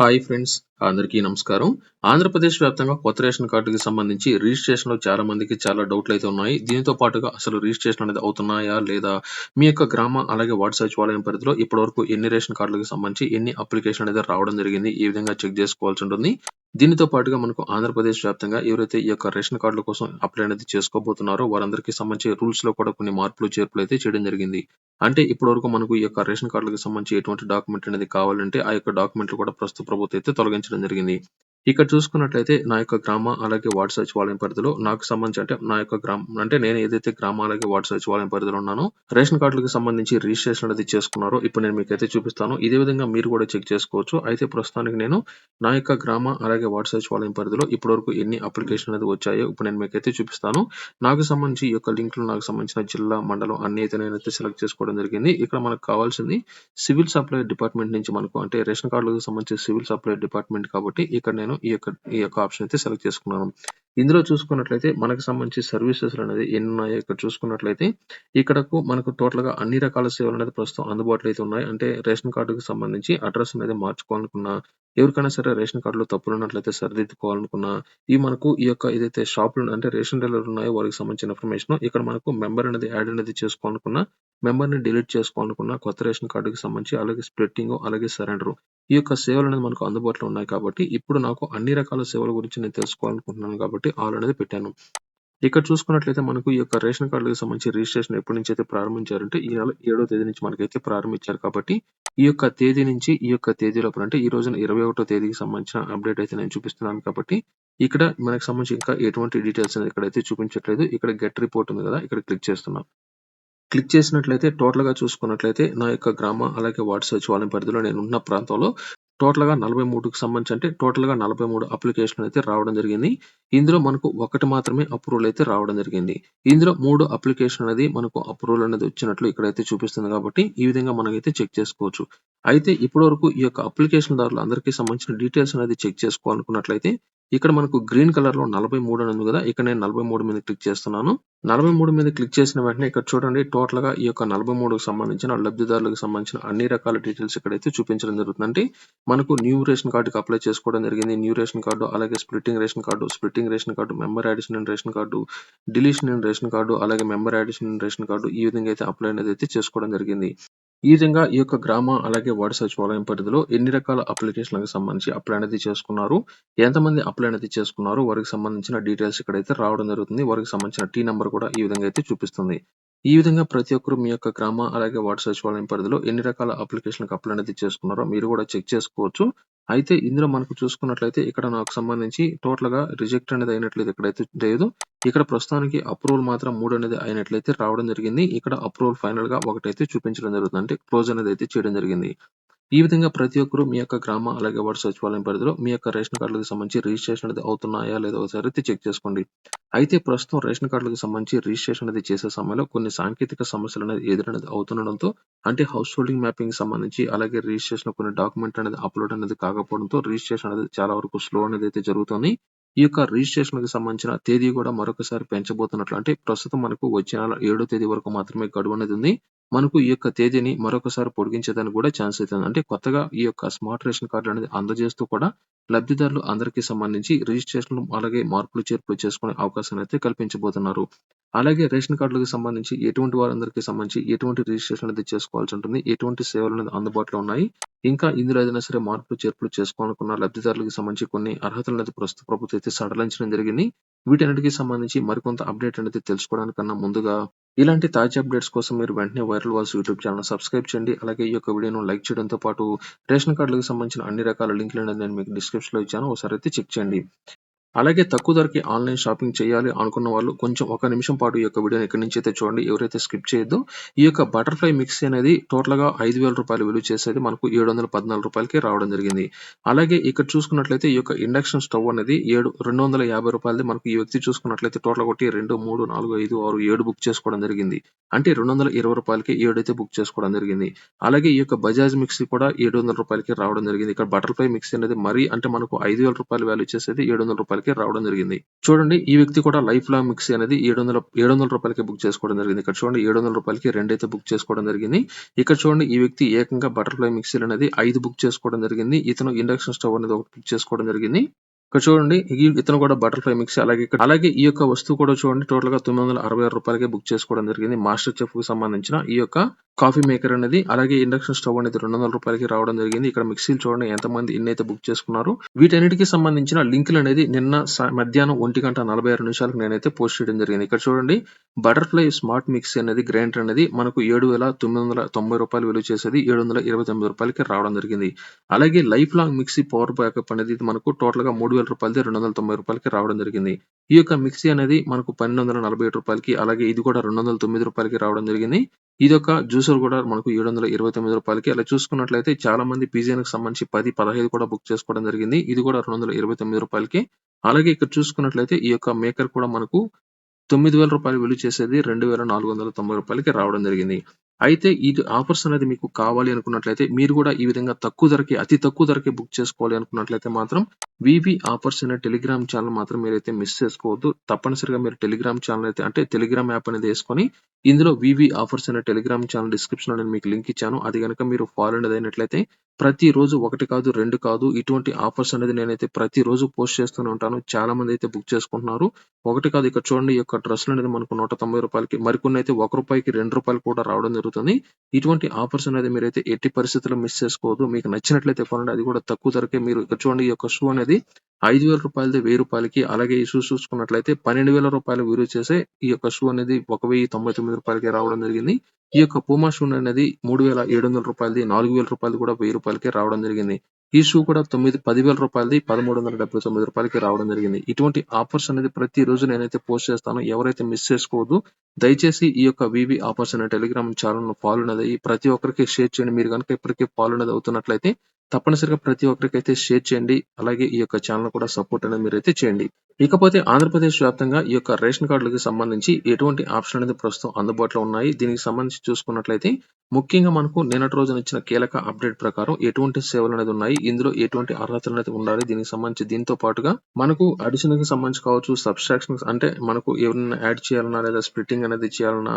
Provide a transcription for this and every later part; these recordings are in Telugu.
Hi friends, అందరికీ నమస్కారం. ఆంధ్రప్రదేశ్ వ్యాప్తంగా కొత్త రేషన్ కార్డుకి సంబంధించి రిజిస్ట్రేషన్లో చాలా మందికి చాలా డౌట్లు అయితే ఉన్నాయి. దీంతో పాటుగా అసలు రిజిస్ట్రేషన్ అనేది అవుతున్నాయా లేదా? మీ యొక్క గ్రామ అలాగే వార్డు సచివాలయం పరిధిలో ఇప్పటి వరకు ఎన్ని రేషన్ కార్డులకు సంబంధించి ఎన్ని అప్లికేషన్ అనేది రావడం జరిగింది? ఈ విధంగా చెక్ చేసుకోవాల్సి ఉంటుంది? దీనితో పాటుగా మనకు ఆంధ్రప్రదేశ్ వ్యాప్తంగా ఎవరైతే ఈ యొక్క రేషన్ కార్డుల కోసం అప్లై అనేది చేసుకోబోతున్నారో వారందరికీ సంబంధించి రూల్స్లో కూడా కొన్ని మార్పులు చేర్పులు అయితే చేయడం జరిగింది. అంటే ఇప్పటి వరకు మనకు ఈ యొక్క రేషన్ కార్డులకు సంబంధించి ఎటువంటి డాక్యుమెంట్ అనేది కావాలంటే ఆ యొక్క డాక్యుమెంట్లు కూడా ప్రస్తుత ప్రభుత్వం అయితే తొలగించడం జరిగింది. ఇక్కడ చూసుకున్నట్లయితే నా యొక్క గ్రామ అలాగే వార్డు సచివాలయం పరిధిలో నాకు సంబంధించి అంటే నా యొక్క గ్రామం అంటే నేను ఏదైతే గ్రామ అలాగే వార్డు సచివాలయం పరిధిలో ఉన్నానో రేషన్ కార్డులకు సంబంధించి రిజిస్ట్రేషన్ అనేది చేసుకున్నారో ఇప్పుడు నేను మీకు అయితే చూపిస్తాను. ఇదే విధంగా మీరు కూడా చెక్ చేసుకోవచ్చు. అయితే ప్రస్తుతానికి నేను నా యొక్క గ్రామ అలాగే వార్డు సచివాలయం పరిధిలో ఇప్పటివరకు ఎన్ని అప్లికేషన్ అనేది వచ్చాయో ఇప్పుడు నేను మీకు అయితే చూపిస్తాను. నాకు సంబంధించి ఈ యొక్క లింక్లో నాకు సంబంధించిన జిల్లా మండలం అన్ని అయితే నేనైతే సెలెక్ట్ చేసుకోవడం జరిగింది. ఇక్కడ మనకు కావాల్సింది సివిల్ సప్లై డిపార్ట్మెంట్ నుంచి మనకు అంటే రేషన్ కార్డులకు సంబంధించి సివిల్ సప్లై డిపార్ట్మెంట్ కాబట్టి ఇక్కడ నేను ఈ యొక్క ఈ యొక్క ఆప్షన్ అయితే సెలెక్ట్ చేసుకున్నాను. ఇందులో చూసుకున్నట్లయితే మనకు సంబంధించి సర్వీసెస్ అనేది ఎన్ని ఉన్నాయో ఇక్కడ చూసుకున్నట్లయితే ఇక్కడకు మనకు టోటల్గా అన్ని రకాల సేవలు అనేది ప్రస్తుతం అందుబాటులో అయితే ఉన్నాయి. అంటే రేషన్ కార్డుకు సంబంధించి అడ్రస్ అనేది మార్చుకోవాలనుకున్నా ఎవరికైనా సరే రేషన్ కార్డులో తప్పులు ఉన్నట్లయితే సరిదిద్దుకోవాలనుకున్నా ఈ మనకు ఈ యొక్క ఏదైతే షాపులు అంటే రేషన్ డీలర్ ఉన్నాయో వారికి సంబంధించిన ఇన్ఫర్మేషన్ ఇక్కడ మనకు మెంబర్ అనేది యాడ్ అనేది చేసుకోవాలనుకున్నా మెంబర్ని డిలీట్ చేసుకోవాలనుకున్నా కొత్త రేషన్ కార్డుకి సంబంధించి అలాగే స్ప్లిట్టింగ్ అలాగే సరెండర్ ఈ యొక్క సేవలు అనేది మనకు అందుబాటులో ఉన్నాయి కాబట్టి ఇప్పుడు నాకు అన్ని రకాల సేవల గురించి నేను తెలుసుకోవాలనుకుంటున్నాను కాబట్టి ఆల్ అనేది పెట్టాను. ఇక్కడ చూసుకున్నట్లయితే మనకు ఈ యొక్క రేషన్ కార్డులకు సంబంధించి రిజిస్ట్రేషన్ ఎప్పటి నుంచి అయితే ప్రారంభించారంటే ఈ నెల ఏడో తేదీ నుంచి మనకైతే ప్రారంభించారు కాబట్టి ఈ యొక్క తేదీ నుంచి ఈ యొక్క తేదీ లోపల అంటే ఈ రోజున ఇరవై ఒకటో తేదీకి సంబంధించిన అప్డేట్ అయితే నేను చూపిస్తున్నాను కాబట్టి ఇక్కడ మనకు సంబంధించి ఇంకా ఎటువంటి డీటెయిల్స్ అనేది ఇక్కడైతే చూపించట్లేదు. ఇక్కడ గెట్ రిపోర్ట్ ఉంది కదా ఇక్కడ క్లిక్ చేస్తున్నాం. క్లిక్ చేసినట్లయితే టోటల్గా చూసుకున్నట్లయితే నా యొక్క గ్రామ అలాగే వార్డు సచివాలయం పరిధిలో నేను ఉన్న ప్రాంతంలో టోటల్గా నలభై మూడుకి సంబంధించి అంటే టోటల్గా నలభై మూడు అప్లికేషన్ అయితే రావడం జరిగింది. ఇందులో మనకు ఒకటి మాత్రమే అప్రూవల్ అయితే రావడం జరిగింది. ఇందులో మూడు అప్లికేషన్ అనేది మనకు అప్రూవల్ అనేది వచ్చినట్లు ఇక్కడైతే చూపిస్తుంది కాబట్టి ఈ విధంగా మనమైతే చెక్ చేసుకోవచ్చు. అయితే ఇప్పటి వరకు ఈ యొక్క అప్లికేషన్ దారులు అందరికీ సంబంధించిన డీటెయిల్స్ అనేది చెక్ చేసుకోవాలనుకున్నట్లయితే ఇక్కడ మనకు గ్రీన్ కలర్లో నలభై మూడు అని ఉంది కదా ఇక్కడ నేను నలభై మూడు మీద క్లిక్ చేస్తున్నాను. నలభై మూడు మీద క్లిక్ చేసిన వెంటనే ఇక్కడ చూడండి టోటల్గా ఈ యొక్క నలభై మూడుకు సంబంధించిన లబ్ధిదారులకు సంబంధించిన అన్ని రకాల డీటెయిల్స్ ఇక్కడైతే చూపించడం జరుగుతుంది మనకు న్యూ రేషన్ కార్డుకి అప్లై చేసుకోవడం జరిగింది. న్యూ రేషన్ కార్డు అలాగే splitting ration card splitting ration card member addition ration card deletion in ration card అలాగే మెంబర్ యాడిషన్ రేషన్ కార్డు ఈ విధంగా అయితే అప్లై అనేది అయితే చేసుకోవడం జరిగింది. ఈ విధంగా ఈ యొక్క గ్రామ అలాగే వార్డు సచివాలయం పరిధిలో ఎన్ని రకాల అప్లికేషన్లకు సంబంధించి అప్లై అనేది చేసుకున్నారు ఎంతమంది అప్లై అనేది చేసుకున్నారు వారికి సంబంధించిన డీటెయిల్స్ ఇక్కడైతే రావడం జరుగుతుంది. వారికి సంబంధించిన టీ నెంబర్ కూడా ఈ విధంగా అయితే చూపిస్తుంది. ఈ విధంగా ప్రతి ఒక్కరు మీ యొక్క గ్రామ అలాగే వార్డు సచివాలయం పరిధిలో ఎన్ని రకాల అప్లికేషన్లకు అప్లై అనేది చేసుకున్నారో మీరు కూడా చెక్ చేసుకోవచ్చు. అయితే ఇందులో మనకు చూసుకున్నట్లయితే ఇక్కడ నాకు సంబంధించి టోటల్గా రిజెక్ట్ అనేది అయినట్లయితే ఇక్కడైతే లేదు. ఇక్కడ ప్రస్తుతానికి అప్రూవల్ మాత్రం మూడు అనేది అయినట్లయితే రావడం జరిగింది. ఇక్కడ అప్రూవల్ ఫైనల్గా ఒకటైతే చూపించడం జరుగుతుంది. అంటే క్లోజ్ అనేది అయితే చేయడం జరిగింది. ఈ విధంగా ప్రతి ఒక్కరు మీ యొక్క గ్రామ అలాగే వార్డు సచివాలయం పరిధిలో మీ యొక్క రేషన్ కార్డులకు సంబంధించి రిజిస్ట్రేషన్ అనేది అవుతున్నాయా లేదా ఒకసారి అయితే చెక్ చేసుకోండి. అయితే ప్రస్తుతం రేషన్ కార్డులకు సంబంధించి రిజిస్ట్రేషన్ అనేది చేసే సమయంలో కొన్ని సాంకేతిక సమస్యలు అనేది ఎదురనేది అవుతుండడంతో అంటే హౌస్ హోల్డింగ్ మ్యాపింగ్ సంబంధించి అలాగే రిజిస్ట్రేషన్ కొన్ని డాక్యుమెంట్ అనేది అప్లోడ్ అనేది కాకపోవడంతో రిజిస్ట్రేషన్ అనేది చాలా వరకు స్లో అనేది అయితే జరుగుతుంది. ఈ యొక్క రిజిస్ట్రేషన్కి సంబంధించిన తేదీ కూడా మరొకసారి పెంచబోతున్నట్లు అంటే ప్రస్తుతం మనకు వచ్చే నెల ఏడో తేదీ వరకు మాత్రమే గడువు అనేది ఉంది. మనకు ఈ యొక్క తేదీని మరొకసారి పొడిగించేదానికి కూడా ఛాన్స్ అవుతుంది. అంటే కొత్తగా ఈ యొక్క స్మార్ట్ రేషన్ కార్డు అనేది అందజేస్తూ కూడా లబ్ధిదారులు అందరికీ సంబంధించి రిజిస్ట్రేషన్ అలాగే మార్పులు చేర్పులు చేసుకునే అవకాశాన్ని అయితే కల్పించబోతున్నారు. అలాగే రేషన్ కార్డులకు సంబంధించి ఎటువంటి వారందరికీ సంబంధించి ఎటువంటి రిజిస్ట్రేషన్ అనేది చేసుకోవాల్సి ఉంటుంది? ఎటువంటి సేవలు అనేది అందుబాటులో ఉన్నాయి? ఇంకా ఇందులో ఏదైనా సరే మార్పులు చేర్పులు చేసుకోవాలనుకున్న లబ్ధిదారులకు సంబంధించి కొన్ని అర్హతలు అనేది ప్రస్తుత ప్రభుత్వం అయితే సడలించడం జరిగింది. వీటన్నిటికీ సంబంధించి మరికొంత అప్డేట్ అనేది తెలుసుకోవడానికన్నా ముందుగా ఇలాంటి తాజా అప్డేట్స్ కోసం మీరు వెంటనే viral walls YouTube channel subscribe చేయండి. అలాగే ఈ యొక్క వీడియోను లైక్ చేయడంతో పాటు రేషన్ కార్డులకు సంబంధించిన అన్ని రకాల లింకులు నేను మీకు డిస్క్రిప్షన్లో ఇచ్చాను. ఒకసారి అయితే చెక్ చేయండి. అలాగే తక్కువ ధరకి ఆన్లైన్ షాపింగ్ చేయాలి అనుకున్న వాళ్ళు కొంచెం ఒక నిమిషం పాటు ఈ యొక్క వీడియోని ఎక్కడి నుంచి అయితే చూడండి ఎవరైతే స్కిప్ చేయొద్దో. ఈ యొక్క బటర్ఫ్లై మిక్సీ అనేది టోటల్గా ఐదు వేల రూపాయలు విలువ చేసేది మనకు ఏడు వందల పద్నాలుగు రూపాయలకి రావడం జరిగింది. అలాగే ఇక్కడ చూసుకున్నట్లయితే ఈ యొక్క ఇండక్షన్ స్టవ్ అనేది ఏడు రెండు వందల యాభై రూపాయలది మనకు ఈ వ్యక్తి చూసుకున్నట్లయితే టోటల్ కొట్టి రెండు మూడు నాలుగు ఐదు ఆరు ఏడు బుక్ చేసుకోవడం జరిగింది. అంటే రెండు వందల ఇరవై రూపాయలకి ఏడు అయితే బుక్ చేసుకోవడం జరిగింది. అలాగే ఈ యొక్క బజాజ్ మిక్సీ కూడా ఏడు వందల రూపాయలకి రావడం జరిగింది. ఇక్కడ బటర్ఫ్లై మిక్సీ అనేది మరీ అంటే మనకు ఐదు వేల రూపాయలు వాల్యూ చేసేది ఏడు వందల రూపాయలు రూపాయలకి రావడం జరిగింది. చూడండి ఈ వ్యక్తి కూడా లైఫ్ లాంగ్ మిక్సీ అనేది 700 700 రూపాయలకి బుక్ చేసుకోవడం జరిగింది. ఇక్కడ చూడండి 700 రూపాయలకి రెండైతే బుక్ చేసుకోవడం జరిగింది. ఇక్కడ చూడండి ఈ వ్యక్తి ఏకంగా బటర్‌ఫ్లై మిక్సీలు అనేది ఐదు బుక్ చేసుకోవడం జరిగింది. ఇతను ఇండక్షన్ స్టవ్ అనేది ఒకటి బుక్ చేసుకోవడం జరిగింది. ఇక్కడ చూడండి ఈ ఇతను కూడా బటర్‌ఫ్లై మిక్సీ అలాగే ఇక్కడ అలాగే ఈ యొక్క వస్తువు కూడా చూడండి టోటల్గా తొమ్మిది వందల అరవై ఆరు రూపాయలకే బుక్ చేసుకోవడం జరిగింది. మాస్టర్ చెఫ్కు సంబంధించిన ఈ యొక్క కాఫీ మేకర్ అనేది అలాగే ఇండక్షన్ స్టవ్ అనేది 200 రూపాయలకి రావడం జరిగింది. ఇక్కడ మిక్సీలు చూడండి ఎంతమంది ఎన్నైతే బుక్ చేసుకున్నారు. వీటన్నిటికి సంబంధించిన లింకులు అనేది నిన్న మధ్యాహ్నం ఒంటి గంట నలభై ఆరు నిమిషాలకు నేనైతే పోస్ట్ చేయడం జరిగింది. ఇక్కడ చూడండి బటర్‌ఫ్లై స్మార్ట్ మిక్సీ అనేది గ్రైండర్ అనేది మనకు 7,990 రూపాయలు విలువ చేసేది 729 రూపాయలకి రావడం జరిగింది. అలాగే life long mixie power backup అనేది మనకు టోటల్గా మూడు వేల రూపాయలది 290 రూపాయలకి రావడం జరిగింది. ఈ యొక్క మిక్సీ అనేది మనకు 1247 రూపాయలకి అలాగే ఇది కూడా 209 రూపాయలకి రావడం జరిగింది. ఇది ఒక జ్యూసర్ కూడా మనకు 729 రూపాయలకి అలా చూసుకున్నట్లయితే చాలా మంది పిజియన్‌కి సంబంధించి 10, 15 కూడా బుక్ చేసుకోవడం జరిగింది. ఇది కూడా 229 రూపాయలకి అలాగే ఇక్కడ చూసుకున్నట్లయితే ఈ యొక్క మేకర్ కూడా మనకు 9,000 రూపాయలు విలువ చేసేది 2,490 రూపాయలకి రావడం జరిగింది. అయితే ఇది ఆఫర్స్ అనేది మీకు కావాలి అనుకున్నట్లయితే మీరు కూడా ఈ విధంగా తక్కువ ధరకి అతి తక్కువ ధరకే బుక్ చేసుకోవాలి అనుకున్నట్లయితే మాత్రం వివి ఆఫర్స్ అనే టెలిగ్రామ్ ఛానల్ మాత్రం మీరైతే మిస్ చేసుకోవద్దు. తప్పనిసరిగా మీరు టెలిగ్రామ్ ఛానల్ అయితే అంటే టెలిగ్రామ్ యాప్ అనేది వేసుకొని ఇందులో వివి ఆఫర్స్ అనే టెలిగ్రామ్ ఛానల్ డిస్క్రిప్షన్‌లో నేను మీకు లింక్ ఇచ్చాను. అది గనుక మీరు ఫాలో అనేది అయినట్లయితే ప్రతిరోజు ఒకటి కాదు, రెండు కాదు ఇటువంటి ఆఫర్స్ అనేది నేనైతే ప్రతిరోజు పోస్ట్ చేస్తూనే ఉంటాను. చాలా మంది అయితే బుక్ చేసుకుంటున్నారు. ఒకటి కాదు ఇక్కడ చూడండి ఈ యొక్క డ్రెస్సులు అనేది మనకు 190 రూపాయలకి మరికొన్ని అయితే ఒక రూపాయికి రెండు రూపాయలు కూడా రావడం జరుగుతుంది. ఇటువంటి ఆఫర్స్ అనేది మీరైతే ఎట్టి పరిస్థితుల్లో మిస్ చేసుకోవద్దు. మీకు నచ్చినట్లయితే కొనండి. అది కూడా తక్కువ ధరకే మీరు ఇక్కడ చూడండి ఈ యొక్క షూ అనేది ఐదు వేల రూపాయలది వెయ్యి రూపాయలకి అలాగే ఈ షూ చూసుకున్నట్లయితే 12,000 రూపాయలు విలువ చేసే ఈ యొక్క షూ అనేది రూ. 1,099 రూపాయలకి రావడం జరిగింది. ఈ యొక్క పూమా షూ అనేది 3,700 రూపాయలది, 4,000 రూపాయలది కూడా వెయ్యి రూపాయలకి రావడం జరిగింది. ఈ షూ కూడా తొమ్మిది పదివేల రూపాయలది పదమూడు వందల డెబ్బై తొమ్మిది రూపాయలకి రావడం జరిగింది. ఇటువంటి ఆఫర్స్ అనేది ప్రతి రోజు నేనైతే పోస్ట్ చేస్తాను. ఎవరైతే మిస్ చేసుకోవద్దు. దయచేసి ఈ యొక్క వివి ఆఫర్స్ అనే టెలిగ్రామ్ ఛానల్ ఫాలో అనేది ప్రతి ఒక్కరికి షేర్ చేయండి. మీరు గనుక ఇప్పటికే ఫాలో అనేది అవుతున్నట్లయితే తప్పనిసరిగా ప్రతి ఒక్కరికైతే షేర్ చేయండి. అలాగే ఈ యొక్క ఛానల్ కూడా సపోర్ట్ అనేది మీరైతే చేయండి. ఇకపోతే ఆంధ్రప్రదేశ్ వ్యాప్తంగా ఈ యొక్క రేషన్ కార్డులకు సంబంధించి ఎటువంటి ఆప్షన్ అనేది ప్రస్తుతం అందుబాటులో ఉన్నాయి. దీనికి సంబంధించి చూసుకున్నట్లయితే ముఖ్యంగా మనకు నిన్నటి రోజున ఇచ్చిన కీలక అప్డేట్ ప్రకారం ఎటువంటి సేవలు అనేది ఉన్నాయి. ఇందులో ఎటువంటి అర్హతలు అనేది ఉండాలి. దీనికి సంబంధించి దీంతో పాటుగా మనకు అడిషన్‌కి సంబంధించి కావచ్చు, సబ్స్ట్రాక్షన్ అంటే మనకు ఎవరైనా యాడ్ చేయాలన్నా లేదా స్ప్లిట్టింగ్ అనేది చేయాలన్నా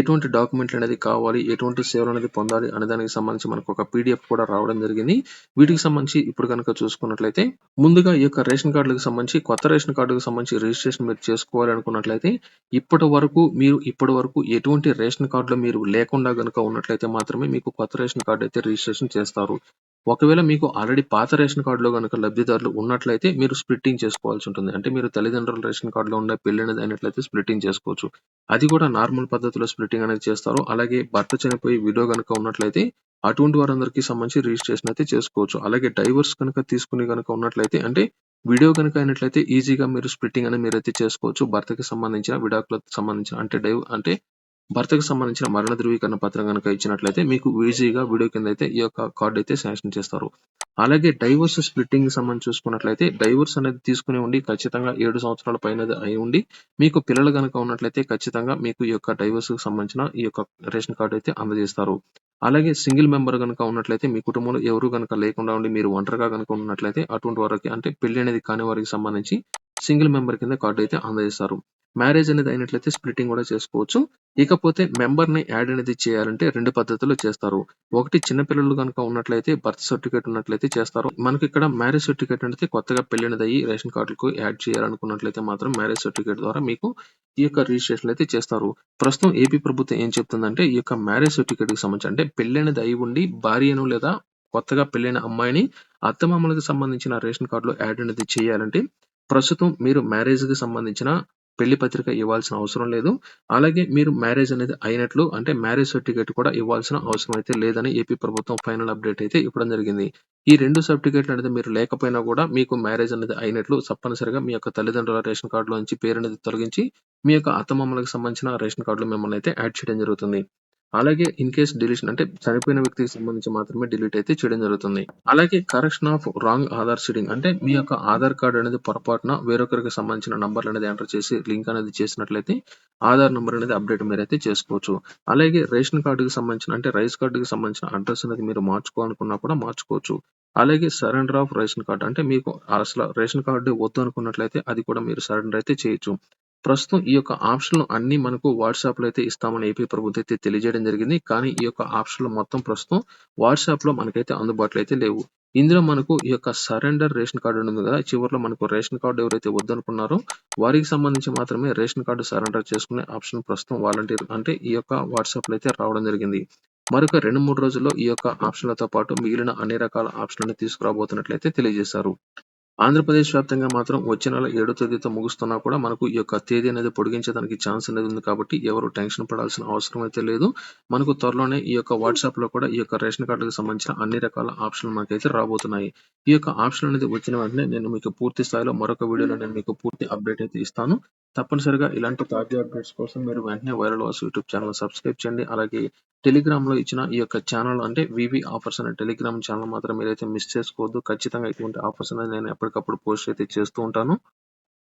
ఎటువంటి డాక్యుమెంట్లు అనేది కావాలి, ఎటువంటి సేవలు అనేది పొందాలి అనే దానికి సంబంధించి మనకు ఒక పీడిఎఫ్ కూడా రావడం జరిగింది. వీటికి సంబంధించి ఇప్పుడు గనుక చూసుకున్నట్లయితే ముందుగా ఈ యొక్క రేషన్ కార్డులకు సంబంధించి కొత్త రేషన్ కార్డుకు సంబంధించి రిజిస్ట్రేషన్ మీరు చేసుకోవాలనుకున్నట్లయితే ఇప్పటి వరకు మీరు ఇప్పటి వరకు ఎటువంటి రేషన్ కార్డులో మీరు లేకుండా గనుక ఉన్నట్లయితే మాత్రమే మీకు కొత్త రేషన్ కార్డు అయితే రిజిస్ట్రేషన్ చేస్తారు. ఒకవేళ మీకు ఆల్రెడీ పాత రేషన్ కార్డులో కనుక లబ్ధిదారులు ఉన్నట్లయితే మీరు స్ప్లిట్టింగ్ చేసుకోవాల్సి ఉంటుంది. అంటే మీరు తల్లిదండ్రుల రేషన్ కార్డులో ఉన్న పెళ్ళినది అయినట్లయితే స్ప్లిట్టింగ్ చేసుకోవచ్చు. అది కూడా నార్మల్ పద్ధతిలో స్ప్లిట్టింగ్ అనేది చేస్తారు. అలాగే భర్త చనిపోయి విడో కనుక ఉన్నట్లయితే అటువంటి వారందరికీ సంబంధించి రిజిస్ట్రేషన్ అయితే చేసుకోవచ్చు. అలాగే డైవర్స్ కనుక తీసుకుని గనుక ఉన్నట్లయితే అంటే వీడియో కనుక అయినట్లయితే ఈజీగా మీరు స్ప్లిట్టింగ్ అనేది మీరైతే చేసుకోవచ్చు. భర్తకి సంబంధించిన విడాకులకు సంబంధించిన అంటే డైవ్ అంటే భర్తకు సంబంధించిన మరణ ధృవీకరణ పత్రం గనక ఇచ్చినట్లయితే మీకు ఈజీగా వీడియో కింద అయితే ఈ యొక్క కార్డు అయితే శాంక్షన్ చేస్తారు. అలాగే డైవర్స్ స్ప్లిట్టింగ్ సంబంధించి చూసుకున్నట్లయితే డైవర్స్ అనేది తీసుకుని ఉండి ఖచ్చితంగా ఏడు సంవత్సరాల పైన అయి ఉండి మీకు పిల్లలు కనుక ఉన్నట్లయితే ఖచ్చితంగా మీకు ఈ యొక్క డైవోర్స్‌కి సంబంధించిన ఈ యొక్క రేషన్ కార్డు అయితే అందజేస్తారు. అలాగే సింగిల్ మెంబర్ కనుక ఉన్నట్లయితే మీ కుటుంబంలో ఎవరు కనుక లేకుండా ఉండి మీరు ఒంటరిగా కనుక ఉన్నట్లయితే అటువంటి వారికి అంటే పెళ్ళి అనేది కాని వారికి సంబంధించి సింగిల్ మెంబర్ కింద కార్డు అయితే అందజేస్తారు. మ్యారేజ్ అనేది అయినట్లయితే స్ప్లిటింగ్ కూడా చేసుకోవచ్చు. ఇకపోతే మెంబర్‌ని యాడ్ అనేది చేయాలంటే రెండు పద్ధతులు చేస్తారు. ఒకటి చిన్న పిల్లలు ఉన్నట్లయితే బర్త్ సర్టిఫికేట్ ఉన్నట్లయితే చేస్తారు. మనకి ఇక్కడ మ్యారేజ్ సర్టిఫికేట్ అనేది కొత్తగా పెళ్ళినది అయ్యి రేషన్ కార్డులకు యాడ్ చేయాలనుకున్నట్లయితే మాత్రం మ్యారేజ్ సర్టిఫికేట్ ద్వారా మీకు ఈ యొక్క రిజిస్ట్రేషన్ అయితే చేస్తారు. ప్రస్తుతం ఏపీ ప్రభుత్వం ఏం చెప్తుందంటే ఈ యొక్క మ్యారేజ్ సర్టిఫికేట్‌కి సంబంధించి అంటే పెళ్ళైనది అయి ఉండి భార్యను లేదా కొత్తగా పెళ్ళైన అమ్మాయిని అత్తమామలకు సంబంధించిన రేషన్ కార్డులో యాడ్ అనేది చేయాలంటే ప్రస్తుతం మీరు మ్యారేజ్‌కి సంబంధించిన పెళ్ళి పత్రిక ఇవ్వాల్సిన అవసరం లేదు. అలాగే మీరు మ్యారేజ్ అనేది అయినట్లు అంటే మ్యారేజ్ సర్టిఫికేట్ కూడా ఇవ్వాల్సిన అవసరం అయితే లేదని ఏపీ ప్రభుత్వం ఫైనల్ అప్డేట్ అయితే ఇవ్వడం జరిగింది. ఈ 2 సర్టిఫికేట్‌లు అనేది మీరు లేకపోయినా కూడా మీకు మ్యారేజ్ అనేది అయినట్లు తప్పనిసరిగా మీ యొక్క తల్లిదండ్రుల రేషన్ కార్డ్‌లో నుంచి పేరు అనేది తొలగించి మీ యొక్క అత్తమామలకు సంబంధించిన రేషన్ కార్డులు మిమ్మల్ని అయితే యాడ్ చేయడం జరుగుతుంది. అలాగే ఇన్ కేస్ డిలీషన్ అంటే చనిపోయిన వ్యక్తికి సంబంధించి మాత్రమే డిలీట్ అయితే చేయడం జరుగుతుంది. అలాగే correction of wrong Aadhaar seeding అంటే మీ యొక్క ఆధార్ కార్డ్ అనేది పొరపాటున వేరొకరికి సంబంధించిన నంబర్‌లు అనేది ఎంటర్ చేసి లింక్ అనేది చేసినట్లయితే ఆధార్ నెంబర్ అనేది అప్డేట్ మీరైతే చేసుకోవచ్చు. అలాగే రేషన్ కార్డుకి సంబంధించిన అంటే రైస్ కార్డుకి సంబంధించిన అడ్రస్ అనేది మీరు మార్చుకోవాలనుకున్నా కూడా మార్చుకోవచ్చు. అలాగే సరెండర్ ఆఫ్ రేషన్ కార్డు అంటే మీకు అసలు రేషన్ కార్డు వద్దు అనుకున్నట్లయితే అది కూడా మీరు సరెండర్ అయితే చేయొచ్చు. ప్రస్తుతం ఈ యొక్క ఆప్షన్‌లు అన్ని మనకు వాట్సాప్‌లో అయితే ఇస్తామని ఏపీ ప్రభుత్వం అయితే తెలియజేయడం జరిగింది. కానీ ఈ యొక్క ఆప్షన్‌లు మొత్తం ప్రస్తుతం వాట్సాప్‌లో మనకైతే అందుబాటులో అయితే లేవు. ఇందులో మనకు ఈ యొక్క సరెండర్ రేషన్ కార్డు ఉంది కదా! చివరిలో మనకు రేషన్ కార్డు ఎవరైతే వద్దనుకున్నారో వారికి సంబంధించి మాత్రమే రేషన్ కార్డు సరెండర్ చేసుకునే ఆప్షన్ ప్రస్తుతం వాలంటీర్ అంటే ఈ యొక్క వాట్సాప్‌లో అయితే రావడం జరిగింది. మరొక 2, 3 రోజుల్లో ఈ యొక్క ఆప్షన్‌లతో పాటు మిగిలిన అన్ని రకాల ఆప్షన్లను తీసుకురాబోతున్నట్లయితే తెలియజేశారు. ఆంధ్రప్రదేశ్ వ్యాప్తంగా మాత్రం వచ్చే నెల ఏడో తేదీతో ముగుస్తున్నా కూడా మనకు ఈ యొక్క తేదీ అనేది పొడిగించడానికి ఛాన్స్ అనేది ఉంది కాబట్టి ఎవరు టెన్షన్ పడాల్సిన అవసరం అయితే లేదు. మనకు త్వరలోనే ఈ యొక్క వాట్సాప్లో కూడా ఈ యొక్క రేషన్ కార్డులకు సంబంధించిన అన్ని రకాల ఆప్షన్‌లు మనకైతే రాబోతున్నాయి. ఈ యొక్క ఆప్షన్ అనేది వచ్చిన వెంటనే నేను మీకు పూర్తి స్థాయిలో మరొక వీడియోలో నేను మీకు పూర్తి అప్డేట్ అయితే ఇస్తాను. తప్పనిసరిగా ఇలాంటి తాజా అప్డేట్స్ కోసం మీరు వెంటనే viral voice YouTube channel subscribe చేయండి. అలాగే టెలిగ్రామ్‌లో ఇచ్చిన ఈ యొక్క ఛానల్ అంటే వివి ఆఫర్స్ అనే టెలిగ్రామ్ ఛానల్ మాత్రం మీరైతే మిస్ చేసుకోవద్దు. ఖచ్చితంగా ఇటువంటి ఆఫర్స్ అనేది నేను ఎప్పటికప్పుడు పోస్ట్ అయితే చేస్తూ ఉంటాను.